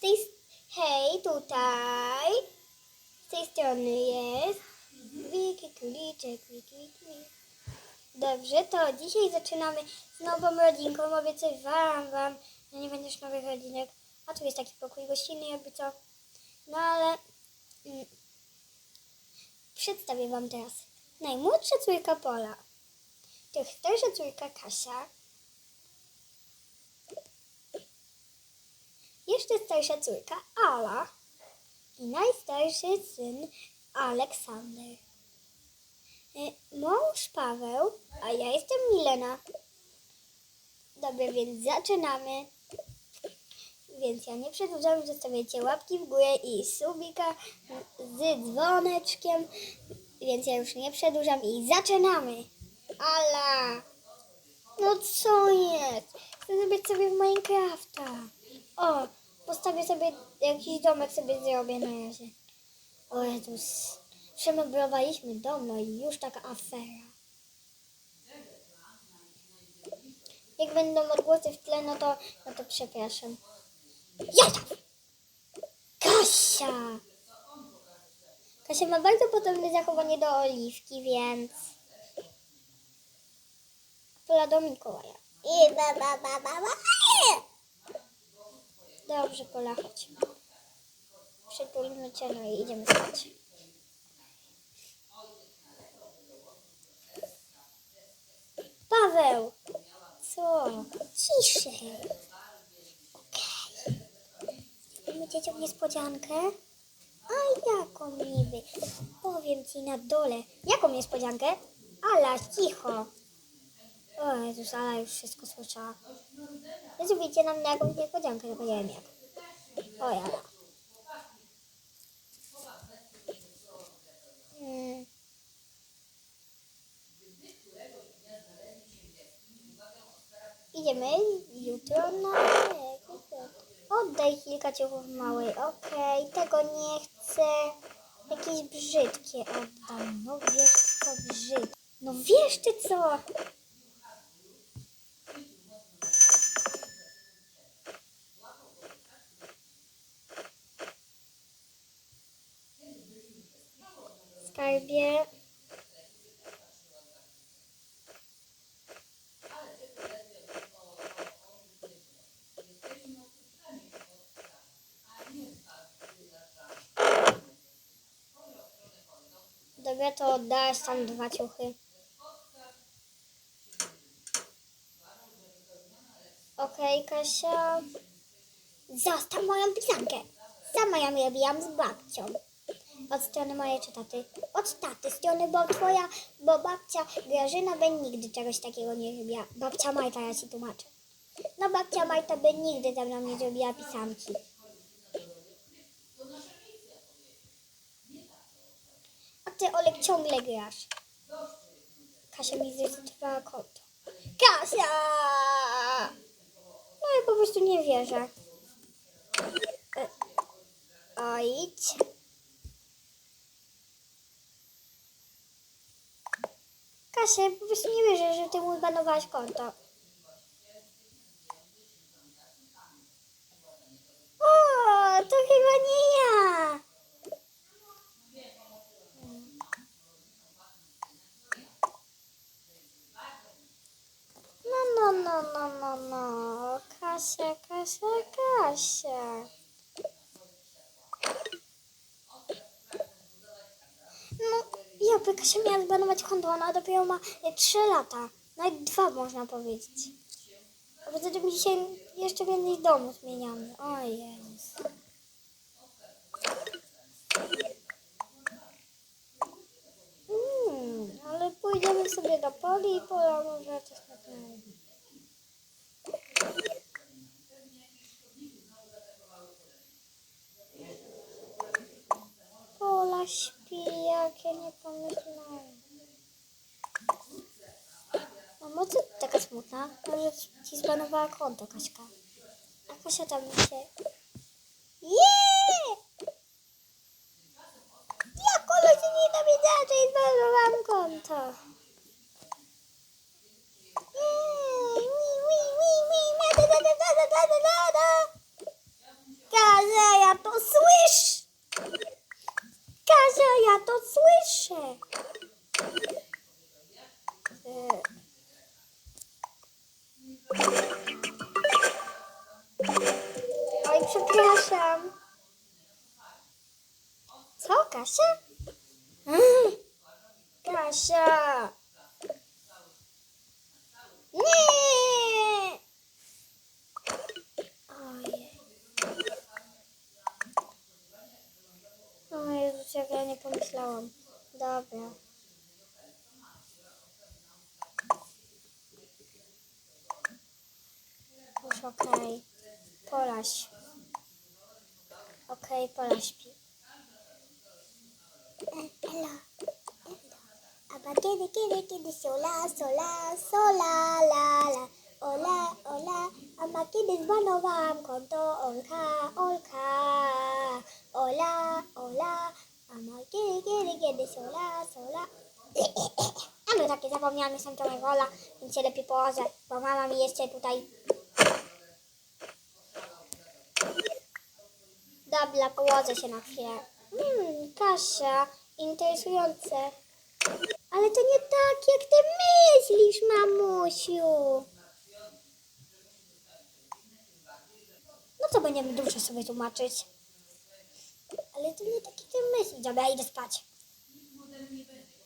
Tej, hej, tutaj. Z tej strony jest Wiki Kuliczek, Wiki, Wiki. Dobrze, to dzisiaj zaczynamy z nową rodzinką. Obiecywałam wam, że nie będziesz nowych rodzinek. A tu jest taki pokój gościnny, jakby co. No ale mm, przedstawię wam teraz najmłodsza córka Pola. To starsza córka Kasia. Jeszcze starsza córka Ala. I najstarszy syn Aleksander. Y, Mąż Paweł, a ja jestem Milena. Dobra, więc zaczynamy. Więc ja nie przedłużam, zostawiacie łapki w górę i subika z dzwoneczkiem. Więc ja już nie przedłużam i zaczynamy. Ala! No co jest? Chcę zrobić sobie w Minecrafta. O, postawię sobie jakiś domek sobie zrobię na razie. O Jezus. Przemeblowaliśmy dom, no i już taka afera. Jak będą odgłosy w tle, no to, no to przepraszam. Jada! Kasia! Kasia ma bardzo podobne zachowanie do Oliwki, więc... Pola do Mikołaja. I ba, ba, ba, ba, ba. Dobrze, Pola, chodź. Przytulimy cię, no i idziemy spać. Paweł! Co? Ciszej. Okej. Zrobimy dzieciom niespodziankę? A jaką niby? Powiem ci na dole. Jaką niespodziankę? Ala, cicho. O Jezus, Ala już wszystko słyszała. Wy Zrobicie nam jakąś niespodziankę, tylko nie wiem jak. O ja. Hmm. Idziemy jutro na Oddaj kilka ciuchów małej. Okej, tego nie chcę. Jakieś brzydkie oddam. No wiesz co brzyd. No wiesz ty co? Skarbie. Dobra, to oddałaś tam dwa ciuchy. Okej, Kasia. Zostaw moją pisankę. Sama ją robiłam z babcią. Od strony mojej czy taty? Od taty strony, bo twoja, bo babcia Grażyna by nigdy czegoś takiego nie robiła. Babcia Majta, ja ci tłumaczę. No babcia Majta by nigdy ze mną nie zrobiła pisanki. A ty, Olek, ciągle grasz. Kasia mi zrezygnowała konto. Kasia! No ja po prostu nie wierzę. E, Ojdź. Ja po prostu nie wierzę, że ty mu zbanowałaś konto. O, to chyba nie ja. No, no, no, no, no, no. Kasia, Kasia, Kasia. No, jakby Kasia miała zbanować konto, ona dopiero ma 3 lata. Nawet dwa można powiedzieć. A poza tym dzisiaj jeszcze więcej domu zmieniamy. O Jezus. Hmm, ale pójdziemy sobie do poli i pola może coś naprawić. Pola śpi, jak ja nie pomyślałam. Mamo, co taka smutna? Może ci zbanowała konto, Kaśka. A Kasia tam się... Jeee! Ja koleś nie dowiedziała, że jej zbanowałam konto. Jeee! Wi, wi, wi, wi, da, da, da, da, da, da. Kasia! słyszę! Ja to słyszę! E. Oj, przepraszam. Co, Kasia? Kasia! Nie! O Jezus, jak ja nie pomyślałam. Dobra. Już okej. Pola śpi. Okej, Pola śpi. Aba kiedy, kiedy, kiedy sola, sola, sola, la, la. Ola, ola, ama kiedy zbanowałam konto Olka, Olka. Ola, ola, ama kiedy, kiedy, kiedy sola, sola. A takie zapomniałam, jestem trochę wola, więc się lepiej położę, bo mama mi jeszcze tutaj... Dobra, położę się na chwilę. Hmm, Kasia, interesujące. Ale to nie tak, jak ty myślisz, mamusiu. No to będziemy dużo sobie tłumaczyć. Ale to nie taki ty myślisz. Dobra, idę spać. entendido